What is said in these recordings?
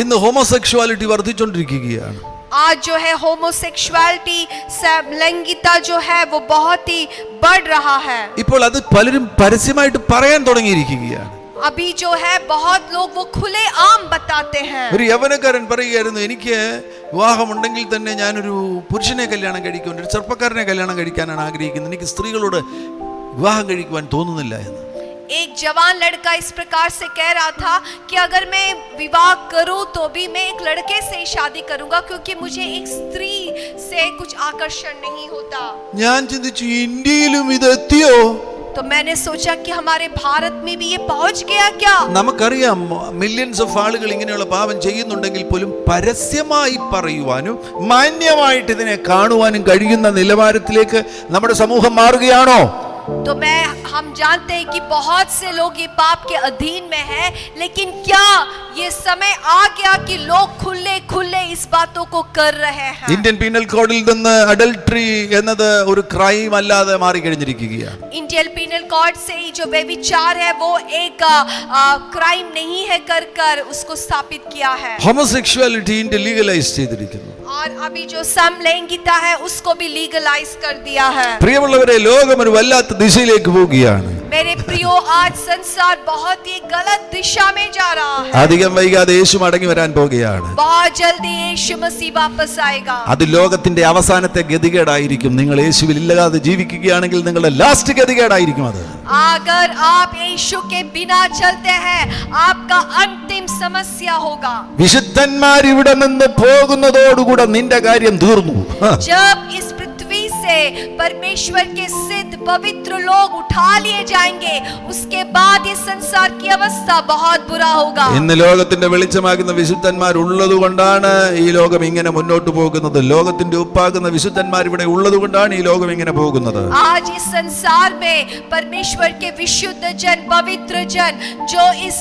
ഇന്ന് ഹോമോസെക്ഷുവാലിറ്റി വർദ്ധിച്ചുകൊണ്ടിരിക്കുകയാണ് आज जो है होमोसेक्सुअलिटी लैंगिकता जो है वो बहुत ही बढ़ रहा है ഇപ്പോൾ അത് പലരും പരസ്യമായിട്ട് പറയാൻ തുടങ്ങിയിരിക്കുകയാണ് अभी जो है बहुत लोग वो खुले आम बताते हैं ഒരു യവനക്കാരൻ പറയുകയായിരുന്നു എനിക്ക് വിവാഹമുണ്ടെങ്കിൽ തന്നെ ഞാനൊരു പുരുഷനെ കല്യാണം കഴിക്കും ഒരു ചെറുപ്പക്കാരനെ കല്യാണം കഴിക്കാനാണ് ആഗ്രഹിക്കുന്നത് എനിക്ക് സ്ത്രീകളോട് വിവാഹം കഴിക്കുവാൻ തോന്നുന്നില്ല എന്ന് एक जवान लड़का इस प्रकार से कह रहा था कि अगर मैं विवाह करूं तो भी मैं एक लड़के से ही शादी करूंगा क्योंकि मुझे एक स्त्री से कुछ आकर्षण नहीं होता ഞാൻ ചിന്തിച്ചു ഇന്ത്യയിലും ഇത് എത്തിയോ तो मैंने सोचा कि हमारे भारत में भी ये पहुंच गया क्या നമുക്കറിയാം മില്യൺസ് ഓഫ് ആളുകൾ ഇങ്ങനെയുള്ള പാപം ചെയ്യുന്നുണ്ടെങ്കിൽ പോലും പരസ്യമായി പറയുവാനും മാന്യമായിട്ട് ഇതിനെ കാണുവാനും കഴിയുന്ന നിലവാരത്തിലേക്ക് നമ്മുടെ സമൂഹം മാറുകയാണോ तो मैं हम जानते हैं कि बहुत से लोग ये पाप के अधीन में हैं लेकिन क्या ये समय आ गया कि लोग खुले खुले इस बातों को कर रहे हैं ഇന്ത്യൻ പീനൽ കോഡിൽ നിന്ന് അഡൽട്ടറി എന്നത് ഒരു ക്രൈം അല്ലാതെ മാറിക്കഴിഞ്ഞിരിക്കുകയാണ് इंडियन पिनल कोड से ही जो व्यभिचार है वो एक क्राइम नहीं है कर कर उसको स्थापित किया है ഹോമോസെക്ഷുവാലിറ്റി ഇന്ത്യ ലീഗലൈസ് ചെയ്തിരിക്കുന്നു और अभी जो समलैंगिकता है उसको भी लीगलाइज कर दिया है പ്രിയമുള്ളവരെ ലോകം ഒരു വല്ലാത്ത ദിശയിലേക്ക് പോവുകയാണ് मेरे प्रियो आज संसार बहुत ही गलत दिशा में जा रहा है അധികം വൈകാതെ യേശു മടങ്ങി വരാൻ പോകുകയാണ് बहुत जल्दी यीशु मसीह वापस आएगा അത് ലോകത്തിന്റെ അവസാനത്തെ ഗതികേടായിരിക്കും നിങ്ങൾ യേശുവിൽ ഇല്ലാതെ ജീവിക്കുകയാണെങ്കിൽ നിങ്ങളുടെ ലാസ്റ്റ് ഗതികേടായിരിക്കും അത് अगर आप यीशु के बिना चलते हैं आपका अंतिम समस्या होगा വിശുദ്ധന്മാർ ഇവിടെ നിന്ന് പോകുന്നതോടുകൂടെ നിന്റെ കാര്യം തീർന്നു ഹ. जब इस पृथ्वी से परमेश्वर के सिद्ध पवित्र लोग उठा लिए जाएंगे उसके बाद ये संसार की अवस्था बहुत बुरा होगा ഇന്ന് ലോകത്തിന്റെ വെളിച്ചമാകുന്ന വിശുദ്ധന്മാർ ഉള്ളത് കൊണ്ടാണ് ഈ ലോകം ഇങ്ങനെ മുന്നോട്ട് പോകുന്നത് ലോകത്തിന്റെ ഉപ്പാകുന്ന വിശുദ്ധന്മാർ ഇവിടെ ഉള്ളത് കൊണ്ടാണ് ഈ ലോകം ഇങ്ങനെ പോകുന്നത് आज इस संसार में परमेश्वर के विशुद्ध जन पवित्र जन जो इस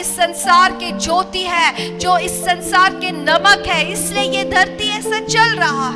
इस संसार के ज्योति है जो इस संसार के नमक है इसलिए ये धरती ऐसा चल रहा है